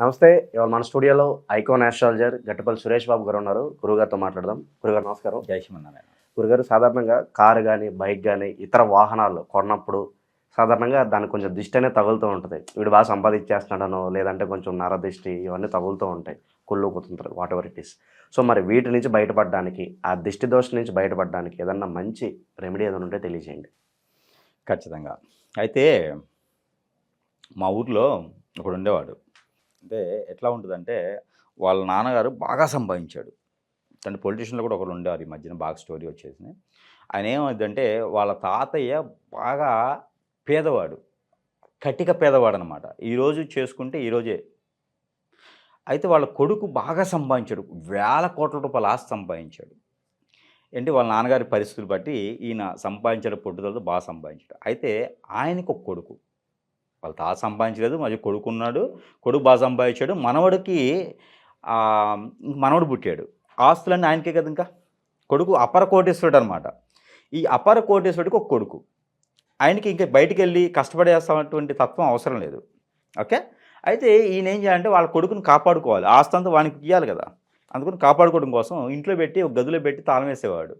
నమస్తే ఇవాళ మన స్టూడియోలో ఐకాన్ ఆస్ట్రాలజర్ గట్టపల్లి సురేష్ బాబు గారు ఉన్నారు. గురుగారితో మాట్లాడదాం. గురుగారు నమస్కారం. జై శ్రీమన్నారాయణ. గురుగారు సాధారణంగా కారు కానీ బైక్ కానీ ఇతర వాహనాలు కొన్నప్పుడు సాధారణంగా దానికి కొంచెం దిష్టి అనేది తగులుతూ ఉంటుంది. వీడు బాగా సంపాదించేస్తున్నాడనో లేదంటే కొంచెం నరదిష్టి ఇవన్నీ తగులుతూ ఉంటాయి. కుళ్ళు కుతుంటారు whatever it is so మరి వీటి నుంచి బయటపడడానికి ఆ దిష్టి దోషం నుంచి బయటపడడానికి ఏదన్నా మంచి రెమెడీ ఏదైనా ఉంటే తెలియజేయండి. ఖచ్చితంగా. అయితే మా ఊర్లో ఒకడు ఉండేవాడు. అంటే ఎట్లా ఉంటుందంటే వాళ్ళ నాన్నగారు బాగా సంపాదించాడు. తండ్రి పొలిటీషియన్లో కూడా ఒకరు ఉండేవారు ఈ మధ్యన బాగా స్టోరీ వచ్చేసింది. ఆయన ఏమైందంటే వాళ్ళ తాతయ్య బాగా పేదవాడు కటిక పేదవాడు అనమాట ఈరోజు చేసుకుంటే ఈరోజే అయితే వాళ్ళ కొడుకు బాగా సంపాదించాడు వేల కోట్ల రూపాయల ఆస్తి సంపాదించాడు. ఏంటి? వాళ్ళ నాన్నగారి పరిస్థితులు బట్టి ఈయన సంపాదించడం పొట్టుదలతో బాగా సంపాదించాడు. అయితే ఆయనకు ఒక కొడుకు. వాళ్ళ తాత సంపాదించలేదు మరి కొడుకు ఉన్నాడు కొడుకు బాగా సంపాదించాడు. మనవడికి మనవడు పుట్టాడు. ఆస్తులన్నీ ఆయనకే కదా ఇంకా? కొడుకు అపర కోటేశ్వరుడు అనమాట ఈ అపర కోటేశ్వరుడికి ఒక కొడుకు. ఆయనకి ఇంకా బయటికి వెళ్ళి కష్టపడేస్తున్నటువంటి తత్వం అవసరం లేదు. ఓకే? అయితే ఈయన ఏం చేయాలంటే వాళ్ళ కొడుకుని కాపాడుకోవాలి. ఆస్తంతా వానికి ఇవ్వాలి కదా. అందుకని కాపాడుకోవడం కోసం ఇంట్లో పెట్టి ఒక గదిలో పెట్టి తాళం వేసేవాడు.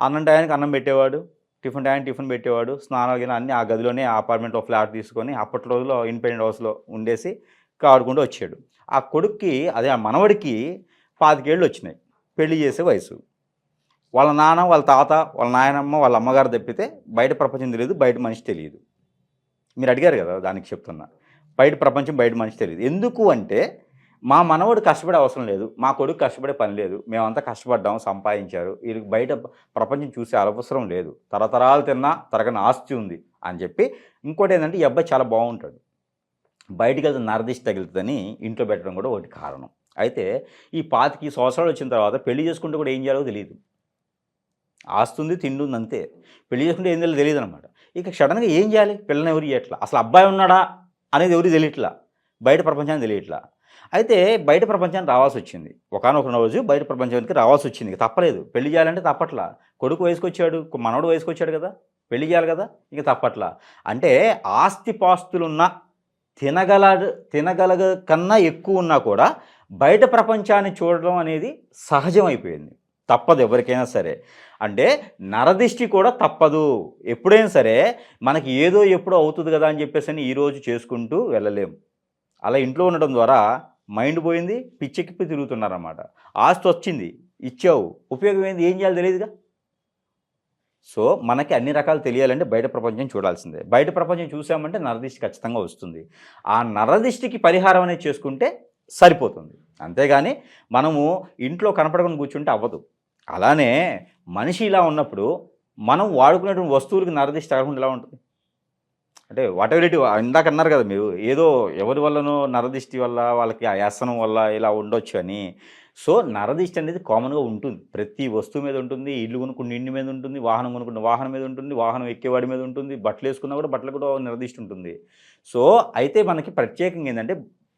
అన్నం టయానికి అన్నం పెట్టేవాడు. టిఫిన్ టైం టిఫిన్ పెట్టేవాడు. స్నానాలు గిన అన్నీ ఆ గదిలోనే ఆ అపార్ట్మెంట్లో ఫ్లాట్ తీసుకొని అప్పటి రోజుల్లో ఇండిపెండెంట్ హౌస్లో ఉండేసి కాడుకుంటూ వచ్చాడు. ఆ కొడుక్కి అదే ఆ మనవడికి పాతికేళ్ళు వచ్చినాయి. పెళ్ళి చేసే వయసు. వాళ్ళ నాన్న వాళ్ళ తాత వాళ్ళ నాయనమ్మ వాళ్ళ అమ్మగారు తప్పితే బయట ప్రపంచం తెలియదు బయట మనిషి తెలియదు. మీరు అడిగారు కదా దానికి చెప్తున్నా. బయట ప్రపంచం బయట మనిషి తెలియదు. ఎందుకు అంటే మా మనవడు కష్టపడే అవసరం లేదు మా కొడుకు కష్టపడే పని లేదు మేమంతా కష్టపడ్డాం సంపాదించారు వీరికి బయట ప్రపంచం చూసే అవసరం లేదు తరతరాలు తిన్నా తరగని ఆస్తి ఉంది అని చెప్పి ఇంకోటి ఏంటంటే ఈ అబ్బాయి చాలా బాగుంటాడు. బయటికి వెళ్తే నరదిష్టి తగులుతుందని ఇంట్లో పెట్టడం కూడా ఒకటి కారణం. అయితే ఈ పాతికి సంవత్సరాలు వచ్చిన తర్వాత పెళ్ళి చేసుకుంటే కూడా ఏం చేయాలో తెలియదు. ఆస్తుంది తిండుంది అంతే. పెళ్ళి చేసుకుంటే ఏం తెలియదు తెలియదు అనమాట ఇక సడన్గా ఏం చేయాలి? పిల్లని ఎవరు ఇవ్వట్లా అసలు అబ్బాయి ఉన్నాడా? అనేది ఎవరు తెలియట్లా? బయట ప్రపంచానికి తెలియట్లా? అయితే బయట ప్రపంచానికి రావాల్సి వచ్చింది ఒకనొక రోజు బయట ప్రపంచానికి రావాల్సి వచ్చింది తప్పలేదు. పెళ్ళి చేయాలంటే తప్పట్లా. కొడుకు వయసుకొచ్చాడు మనవడు వయసుకొచ్చాడు కదా. పెళ్ళి చేయాలి కదా. ఇక తప్పట్లా. అంటే ఆస్తి పాస్తులున్న తినగల తినగలగ కన్నా ఎక్కువ ఉన్నా కూడా బయట ప్రపంచాన్ని చూడడం అనేది సహజం అయిపోయింది తప్పదు ఎవరికైనా సరే. అంటే నరదిష్టి కూడా తప్పదు. ఎప్పుడైనా సరే మనకి ఏదో ఎప్పుడో అవుతుంది కదా అని చెప్పేసి అని ఈరోజు చేసుకుంటూ వెళ్ళలేము అలా ఇంట్లో ఉండడం ద్వారా మైండ్ పోయింది పిచ్చెక్కి తిరుగుతున్నారన్నమాట. ఆస్తి వచ్చింది ఇచ్చావు ఉపయోగమైంది ఏం చేయాలి తెలియదుగా? సో మనకి అన్ని రకాలు తెలియాలంటే బయట ప్రపంచం చూడాల్సిందే. బయట ప్రపంచం చూసామంటే నరదిష్టి ఖచ్చితంగా వస్తుంది. ఆ నరదిష్టికి పరిహారం అనేది చేసుకుంటే సరిపోతుంది. అంతేగాని మనము ఇంట్లో కనపడకుండా కూర్చుంటే అవ్వదు. అలానే మనిషి ఇలా ఉన్నప్పుడు మనం వాడుకునేటువంటి వస్తువులకు నరదిష్టి తగకుండా ఎలా ఉంటుంది? అంటే వాట్ ఎవర్ ఇట్ ఇందాక అన్నారు కదా మీరు ఏదో ఎవరి వల్లనో నరదిష్టి వల్ల వాళ్ళకి ఆ యాసనం వల్ల ఇలా ఉండొచ్చు అని. సో నరదిష్టి అనేది కామన్గా ఉంటుంది. ప్రతి వస్తువు మీద ఉంటుంది ఇల్లు కొనుక్కున్న ఇంటి మీద ఉంటుంది వాహనం కొనుక్కున్న వాహనం మీద ఉంటుంది వాహనం ఎక్కేవాడి మీద ఉంటుంది బట్టలు వేసుకున్నా కూడా బట్టలు కూడా నరదిష్టి ఉంటుంది. సో అయితే మనకి ప్రత్యేకంగా ఏంటంటే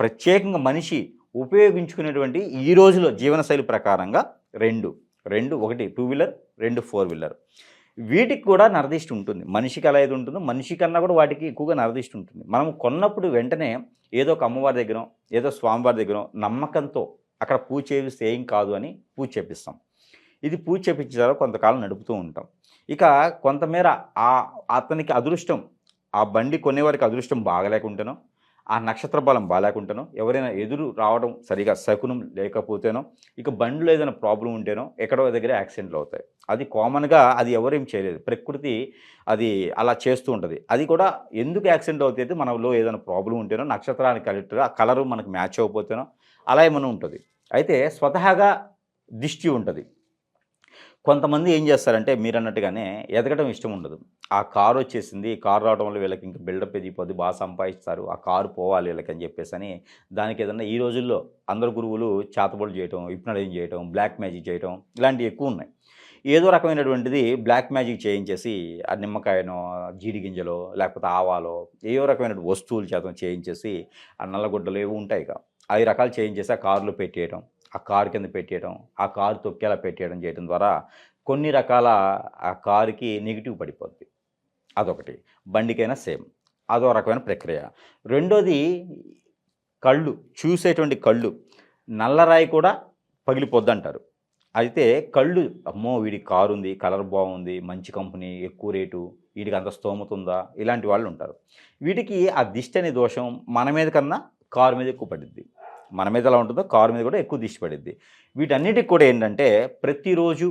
ప్రత్యేకంగా మనిషి ఉపయోగించుకునేటువంటి ఈ రోజులో జీవనశైలి ప్రకారంగా రెండు. రెండు ఒకటి టూ వీలర్ రెండు ఫోర్ వీలర్ వీటికి కూడా నరదిష్టి ఉంటుంది. మనిషికి ఎలా ఏది ఉంటుందో మనిషి కన్నా కూడా వాటికి ఎక్కువగా నరదిష్టి ఉంటుంది. మనం కొన్నప్పుడు వెంటనే ఏదో ఒక అమ్మవారి దగ్గర ఏదో స్వామివారి దగ్గర నమ్మకంతో అక్కడ పూజ చేపిస్తే ఏం కాదు అని పూజ చేపిస్తాం. ఇది పూజ చేపించిన తర్వాత కొంతకాలం నడుపుతూ ఉంటాం. ఇక కొంతమేర ఆ అతనికి అదృష్టం ఆ బండి కొనేవారికి అదృష్టం బాగలేకుంటేనో ఆ నక్షత్ర బలం బాగాలేకుంటేనో ఎవరైనా ఎదురు రావడం సరిగా శకునం లేకపోతేనో ఇక బండిలో ఏదైనా ప్రాబ్లం ఉంటేనో ఎక్కడో దగ్గర యాక్సిడెంట్లు అవుతాయి. అది కామన్గా అది ఎవరేం చేయలేదు. ప్రకృతి అది అలా చేస్తూ ఉంటుంది. అది కూడా ఎందుకు యాక్సిడెంట్ అవుతాయి మనలో ఏదైనా ప్రాబ్లం ఉంటేనో నక్షత్రానికి కరెక్ట్గా ఆ కలరు మనకు మ్యాచ్ అవ్వకపోతేనో అలా ఏమైనా ఉంటుంది. అయితే స్వతహాగా దిష్టి ఉంటుంది. కొంతమంది ఏం చేస్తారంటే మీరు అన్నట్టుగానే ఎదగడం ఇష్టం ఉండదు. ఆ కారు వచ్చేసింది కారు రావడం వల్ల వీళ్ళకి ఇంకా బిల్డప్ ఎదిగిపోద్ది బాగా సంపాదిస్తారు ఆ కారు పోవాలి వీళ్ళకి అని చెప్పేసి అని దానికి ఏదన్నా ఈ రోజుల్లో అందరు గురువులు చేతబడులు చేయటం హిప్నటైజ్ చేయటం బ్లాక్ మ్యాజిక్ చేయటం ఇలాంటివి ఎక్కువ ఉన్నాయి. ఏదో రకమైనటువంటిది బ్లాక్ మ్యాజిక్ చేయించేసి ఆ నిమ్మకాయనో జీడి గింజలో లేకపోతే ఆవాలో ఏదో రకమైన వస్తువులు చేతం చేయించేసి ఆ నల్లగుడ్డలు ఏవి ఉంటాయి ఇక. ఐదు రకాలు చేయించేసి ఆ కారులో పెట్టేయడం ఆ కారు కింద పెట్టేయడం ఆ కారు తొక్కేలా పెట్టేయడం చేయడం ద్వారా కొన్ని రకాల ఆ కారుకి నెగిటివ్ పడిపోద్ది. అదొకటి. బండికైనా సేమ్. అదో రకమైన ప్రక్రియ. రెండోది కళ్ళు. చూసేటువంటి కళ్ళు. నల్లరాయి కూడా పగిలిపోద్ది అంటారు అయితే కళ్ళు అమ్మో వీడి కారు ఉంది కలర్ బాగుంది మంచి కంపెనీ ఎక్కువ రేటు వీడికి అంత స్తోమత ఉందా? ఇలాంటి వాళ్ళు ఉంటారు వీటికి ఆ దిష్టి అనే దోషం మన మీద కన్నా కారు మీద ఎక్కువ పడుద్ది. మన మీద ఎలా ఉంటుందో కారు మీద కూడా ఎక్కువ దిష్టి పడిద్ది. వీటన్నిటికి కూడా ఏంటంటే ప్రతిరోజు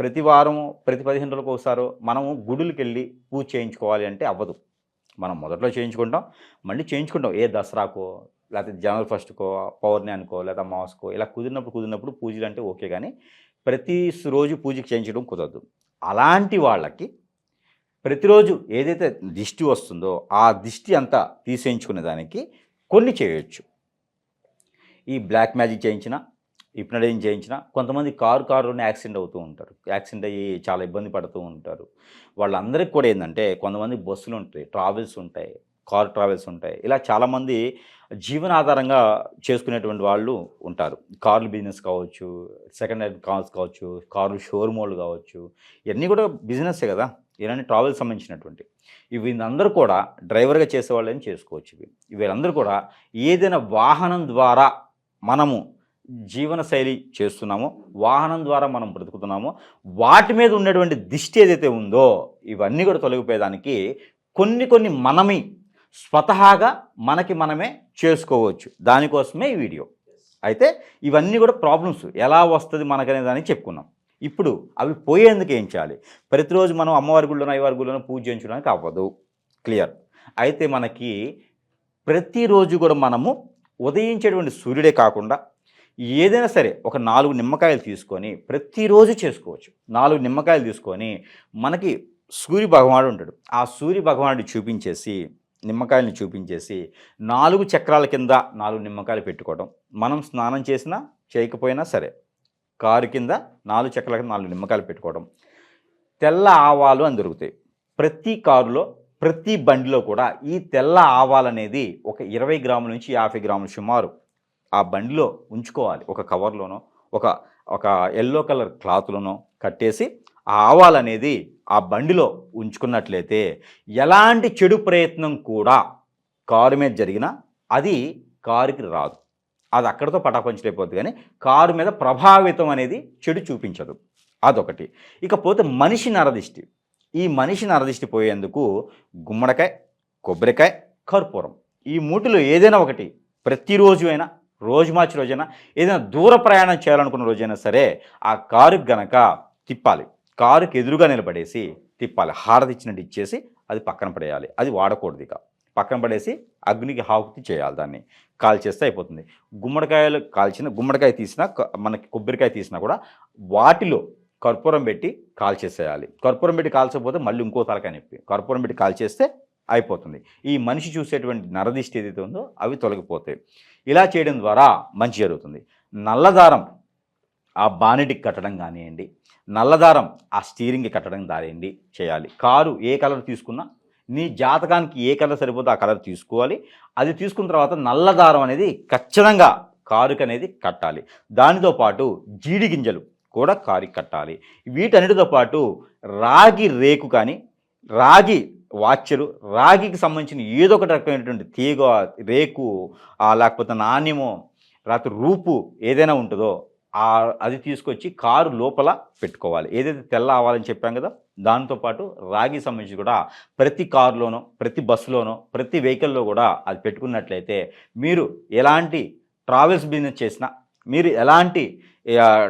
ప్రతి వారం ప్రతి పదిహేను రోజులకు ఒకసారి మనము గుడులకు వెళ్ళి పూజ చేయించుకోవాలి అంటే అవ్వదు. మనం మొదట్లో చేయించుకుంటాం మళ్ళీ చేయించుకుంటాం. ఏ దసరాకో లేకపోతే జనవరి ఫస్ట్కో పౌర్ణమి అనుకో లేదా మాస్కో ఇలా కుదిరినప్పుడు కుదిరినప్పుడు పూజలు అంటే ఓకే కానీ ప్రతి రోజు పూజకి చేయించడం కుదరదు. అలాంటి వాళ్ళకి ప్రతిరోజు ఏదైతే దిష్టి వస్తుందో ఆ దిష్టి అంతా తీసేయించుకునే దానికి కొన్ని చేయొచ్చు. ఈ బ్లాక్ మ్యాజిక్ చేయించిన హిప్నడైన్ చేయించిన కొంతమంది కారు కారులోనే యాక్సిడెంట్ అవుతూ ఉంటారు. యాక్సిడెంట్ అయ్యి చాలా ఇబ్బంది పడుతూ ఉంటారు. వాళ్ళందరికీ కూడా ఏంటంటే కొంతమంది బస్సులు ఉంటాయి ట్రావెల్స్ ఉంటాయి కార్ ట్రావెల్స్ ఉంటాయి. ఇలా చాలామంది జీవనాధారంగా చేసుకునేటువంటి వాళ్ళు ఉంటారు. కార్లు బిజినెస్ కావచ్చు సెకండ్ హ్యాండ్ కార్స్ కావచ్చు కార్లు షోరూమోళ్ళు కావచ్చు ఇవన్నీ కూడా బిజినెస్సే కదా. ఇవన్నీ ట్రావెల్స్ సంబంధించినటువంటి. ఇవి వీళ్ళందరూ కూడా డ్రైవర్గా చేసేవాళ్ళని చేసుకోవచ్చు ఇవి. వీళ్ళందరూ కూడా ఏదైనా వాహనం ద్వారా మనము జీవన శైలి చేస్తున్నామో వాహనం ద్వారా మనం బ్రతుకుతున్నామో వాటి మీద ఉన్నటువంటి దిష్టి ఏదైతే ఉందో ఇవన్నీ కూడా తొలగిపోయేదానికి కొన్ని కొన్ని మనమి స్వతహాగా మనకి మనమే చేసుకోవచ్చు. దానికోసమే ఈ వీడియో. అయితే ఇవన్నీ కూడా ప్రాబ్లమ్స్. ఎలా వస్తుంది మనకనే చెప్పుకున్నాం. ఇప్పుడు అవి పోయేందుకు ఏం చేయాలి? ప్రతిరోజు మనం అమ్మవారి గుళ్ళోనో అయ్యవారి గుళ్ళోనో పూజ చేయించడానికి అవ్వదు. క్లియర్. అయితే మనకి ప్రతిరోజు కూడా మనము ఉదయించేటువంటి సూర్యుడే కాకుండా ఏదైనా సరే ఒక నాలుగు నిమ్మకాయలు తీసుకొని ప్రతిరోజు చేసుకోవచ్చు. నాలుగు నిమ్మకాయలు తీసుకొని మనకి సూర్య భగవానుడు ఉంటాడు. ఆ సూర్య భగవానుడు చూపించేసి నిమ్మకాయలను చూపించేసి నాలుగు చక్రాల కింద నాలుగు నిమ్మకాయలు పెట్టుకోవడం మనం స్నానం చేసినా చేయకపోయినా సరే కారు కింద నాలుగు చక్రాల కింద నాలుగు నిమ్మకాయలు పెట్టుకోవడం తెల్ల ఆవాలు అని దొరుకుతాయి. ప్రతి కారులో ప్రతి బండిలో కూడా ఈ తెల్ల ఆవాలు అనేది ఒక ఇరవై గ్రాముల నుంచి యాభై గ్రాములు సుమారు ఆ బండిలో ఉంచుకోవాలి. ఒక కవర్లోనో ఒక ఒక ఎల్లో కలర్ క్లాత్లోనో కట్టేసి ఆ ఆవాలు అనేది ఆ బండిలో ఉంచుకున్నట్లయితే ఎలాంటి చెడు ప్రయత్నం కూడా కారు మీద జరిగినా అది కారుకి రాదు. అది అక్కడితో పటాపంచలేకపోతుంది కానీ కారు మీద ప్రభావితం అనేది చెడు చూపించదు. అదొకటి. ఇకపోతే మనిషి నరదిష్టి. ఈ మనిషిని అరదిష్టిపోయేందుకు గుమ్మడికాయ కొబ్బరికాయ కర్పూరం. ఈ మూటిలో ఏదైనా ఒకటి ప్రతిరోజు అయినా రోజు మార్చి రోజైనా ఏదైనా దూర ప్రయాణం చేయాలనుకున్న రోజైనా సరే ఆ కారుకి గనక తిప్పాలి. కారుకి ఎదురుగా నిలబడేసి తిప్పాలి. హారతి ఇచ్చినట్టు ఇచ్చేసి అది పక్కన పడేయాలి. అది వాడకూడదు ఇక. పక్కన పడేసి అగ్నికి హాకుతి చేయాలి దాన్ని. కాల్చేస్తే అయిపోతుంది. గుమ్మడికాయలు కాల్చిన గుమ్మడికాయ తీసినా మనకి కొబ్బరికాయ తీసినా కూడా వాటిలో కర్పూరం పెట్టి కాల్చేసేయాలి. కర్పూరం పెట్టి కాల్చకపోతే మళ్ళీ ఇంకో తలకాయ నొప్పి. కర్పూరం పెట్టి కాల్చేస్తే అయిపోతుంది. ఈ మనిషి చూసేటువంటి నరదిష్టి ఏదైతే ఉందో అవి తొలగిపోతాయి. ఇలా చేయడం ద్వారా మంచి జరుగుతుంది. నల్లదారం ఆ బానెటికి కట్టడం కానివ్వండి నల్లదారం ఆ స్టీరింగ్కి కట్టడం దానియండి చేయాలి. కారు ఏ కలర్ తీసుకున్నా నీ జాతకానికి ఏ కలర్ సరిపోతే ఆ కలర్ తీసుకోవాలి. అది తీసుకున్న తర్వాత నల్లదారం అనేది ఖచ్చితంగా కారుకి అనేది కట్టాలి. దానితో పాటు జీడి గింజలు కూడా కారుకి కట్టాలి. వీటన్నిటితో పాటు రాగి రేకు కానీ రాగి వాచరు రాగికి సంబంధించిన ఏదో ఒకటి రకమైనటువంటి తీగ రేకు లేకపోతే నాణ్యము రాత్రి రూపు ఏదైనా ఉంటుందో అది తీసుకొచ్చి కారు లోపల పెట్టుకోవాలి. ఏదైతే తెల్ల ఆవాలని చెప్పాం కదా దాంతోపాటు రాగి సంబంధించి కూడా ప్రతి కారులోనో ప్రతి బస్సులోనో ప్రతి వెహికల్లో కూడా అది పెట్టుకున్నట్లయితే మీరు ఎలాంటి ట్రావెల్స్ బిజినెస్ చేసినా మీరు ఎలాంటి ఆ,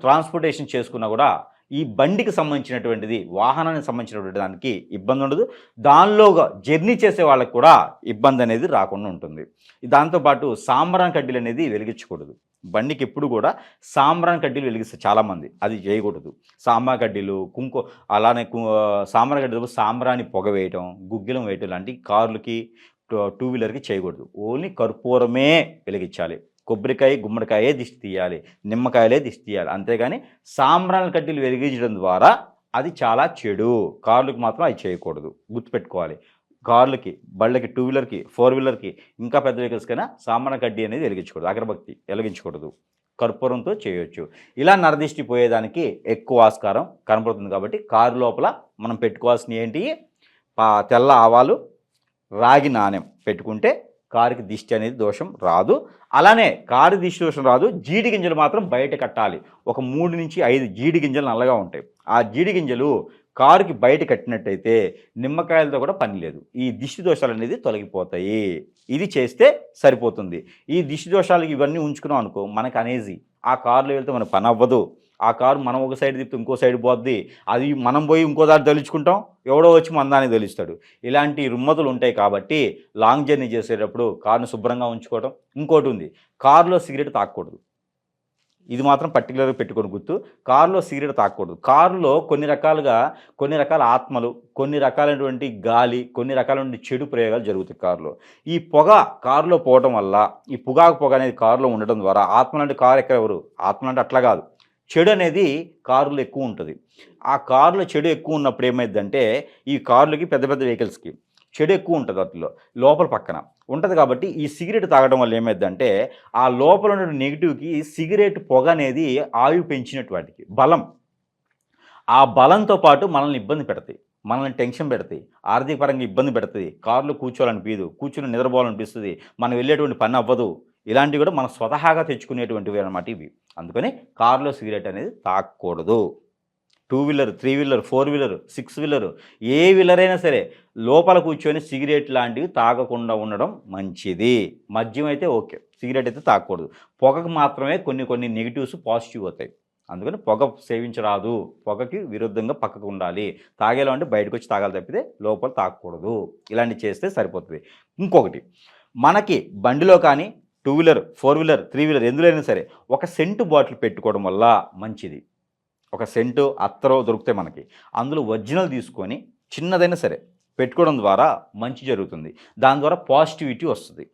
ట్రాన్స్పోర్టేషన్ చేసుకున్నా కూడా ఈ బండికి సంబంధించినటువంటిది వాహనానికి సంబంధించినటువంటి దానికి ఇబ్బంది ఉండదు. దానిలోగా జర్నీ చేసే వాళ్ళకి కూడా ఇబ్బంది అనేది రాకుండా ఉంటుంది. దాంతోపాటు సాంబ్రాన్ కడ్డీలు అనేది వెలిగించకూడదు. బండికి ఎప్పుడు కూడా సాంబ్రాన్ కడ్డీలు వెలిగిస్తారు చాలామంది. అది చేయకూడదు. సాంబ్రా కడ్డీలు కుంకు అలానే కు సాంబ్రాన్ కడ్డీలు సాంబ్రాన్ని పొగ వేయటం గుగ్గిలం వేయటం లాంటి కార్లకి టూ- టూ వీలర్కి చేయకూడదు. ఓన్లీ కర్పూరమే వెలిగించాలి. కొబ్బరికాయ గుమ్మడికాయే దిష్టి తీయాలి నిమ్మకాయలే దిష్టి తీయాలి. అంతేగాని సాంబ్రాన్ కడ్డీలు వెలిగించడం ద్వారా అది చాలా చెడు. కార్లకు మాత్రం అది చేయకూడదు. గుర్తుపెట్టుకోవాలి. కార్లకి బళ్ళకి టూ వీలర్కి ఫోర్ వీలర్కి ఇంకా పెద్ద వెహికల్స్ కైనా సాంబ్రాన్ కడ్డీ అనేది వెలిగించకూడదు. అగరబత్తి వెలిగించకూడదు. కర్పూరంతో చేయొచ్చు. ఇలా నరదిష్టి పోయేదానికి ఎక్కువ ఆస్కారం కనపడుతుంది కాబట్టి కారు లోపల మనం పెట్టుకోవాల్సినవి ఏంటి? పా- తెల్ల ఆవాలు రాగి నాణెం పెట్టుకుంటే కారుకి దిష్టి అనేది దోషం రాదు. అలానే కారు దిష్టి దోషం రాదు. జీడి గింజలు మాత్రం బయట కట్టాలి. ఒక మూడు నుంచి ఐదు జీడి గింజలు నల్లగా ఉంటాయి. ఆ జీడి గింజలు కారుకి బయట కట్టినట్టయితే నిమ్మకాయలతో కూడా పని లేదు. ఈ దిష్టి దోషాలు అనేది తొలగిపోతాయి. ఇది చేస్తే సరిపోతుంది. ఈ దిష్టి దోషాలకి ఇవన్నీ ఉంచుకున్నాం అనుకో మనకు అనేజీ ఆ కారులో వెళ్తే మన పని అవ్వదు. ఆ కారు మనం ఒక సైడ్ తిప్పితే ఇంకో సైడ్ పోద్ది. అది మనం పోయి ఇంకో దారి తలుచుకుంటాం. ఎవడో వచ్చి మన దాన్ని తెలుస్తాడు. ఇలాంటి రుమ్మతులు ఉంటాయి కాబట్టి లాంగ్ జర్నీ చేసేటప్పుడు కారును శుభ్రంగా ఉంచుకోవడం ఇంకోటి ఉంది. కారులో సిగరెట్ తాకూడదు ఇది మాత్రం పర్టికులర్గా పెట్టుకొని గుర్తు. కారులో సిగరెట్ తాకూడదు. కారులో కొన్ని రకాలుగా కొన్ని రకాల ఆత్మలు కొన్ని రకాలైనటువంటి గాలి కొన్ని రకాలైన చెడు ప్రయోగాలు జరుగుతాయి కారులో. ఈ పొగ కారులో పోవడం వల్ల ఈ పొగాకు పొగ అనేది కారులో ఉండడం ద్వారా ఆత్మలంటే కారు ఎక్కరెవరు ఆత్మలంటే అట్లా కాదు. చెడు అనేది కారులో ఎక్కువ ఉంటుంది. ఆ కారులో చెడు ఎక్కువ ఉన్నప్పుడు ఏమైందంటే ఈ కార్లకి పెద్ద పెద్ద వెహికల్స్కి చెడు ఎక్కువ ఉంటుంది వాటిలో లోపల పక్కన. ఉంటుంది కాబట్టి ఈ సిగరెట్ తాగడం వల్ల ఏమైందంటే ఆ లోపల ఉన్న నెగిటివ్కి సిగరెట్ పొగ అనేది ఆయువు పెంచినట్టు వాటికి బలం. ఆ బలంతో పాటు మనల్ని ఇబ్బంది పెడతాయి మనల్ని టెన్షన్ పెడతాయి ఆర్థిక పరంగా ఇబ్బంది పెడుతుంది కారులో కూర్చోవాలనిపించదు కూర్చుని నిద్రపోవాలనిపిస్తుంది మనం వెళ్ళేటువంటి పని అవ్వదు ఇలాంటివి కూడా మనం స్వతహాగా తెచ్చుకునేటువంటివి అనమాట ఇవి. అందుకని కారులో సిగరెట్ అనేది తాగకూడదు two wheeler three wheeler four wheeler six wheeler ఏ వీలర్ అయినా సరే లోపల కూర్చొని సిగరెట్ లాంటివి తాగకుండా ఉండడం మంచిది. మద్యం అయితే ఓకే. సిగరెట్ అయితే తాగకూడదు. పొగకు మాత్రమే కొన్ని కొన్ని నెగిటివ్స్ పాజిటివ్ అవుతాయి. అందుకని పొగ సేవించరాదు. పొగకి విరుద్ధంగా పక్కకు ఉండాలి. తాగేలా అంటే బయటకు వచ్చి తాగాలి తప్పితే లోపల తాగకూడదు. ఇలాంటివి చేస్తే సరిపోతుంది. ఇంకొకటి మనకి బండిలో కానీ two wheeler four wheeler three wheeler ఎందులో సరే ఒక సెంటు బాటిల్ పెట్టుకోవడం వల్ల మంచిది. ఒక సెంటు అత్తరో దొరుకుతాయి మనకి. అందులో ఒరిజినల్ తీసుకొని చిన్నదైనా సరే పెట్టుకోవడం ద్వారా మంచి జరుగుతుంది. దాని ద్వారా పాజిటివిటీ వస్తుంది.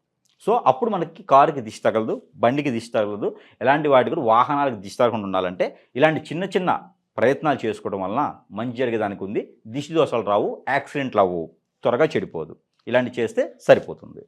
సో అప్పుడు మనకి కారుకి దిశ తగలదు బండికి దిశ తగలదు. ఎలాంటి వాటి కూడా వాహనాలకు దిశ తగలకుండా ఉండాలంటే ఇలాంటి చిన్న చిన్న ప్రయత్నాలు చేసుకోవడం వలన మంచి జరిగేదానికి ఉంది. దిష్టి దోషాలు రావు యాక్సిడెంట్లు అవ్వు త్వరగా చెడిపోదు. ఇలాంటి చేస్తే సరిపోతుంది.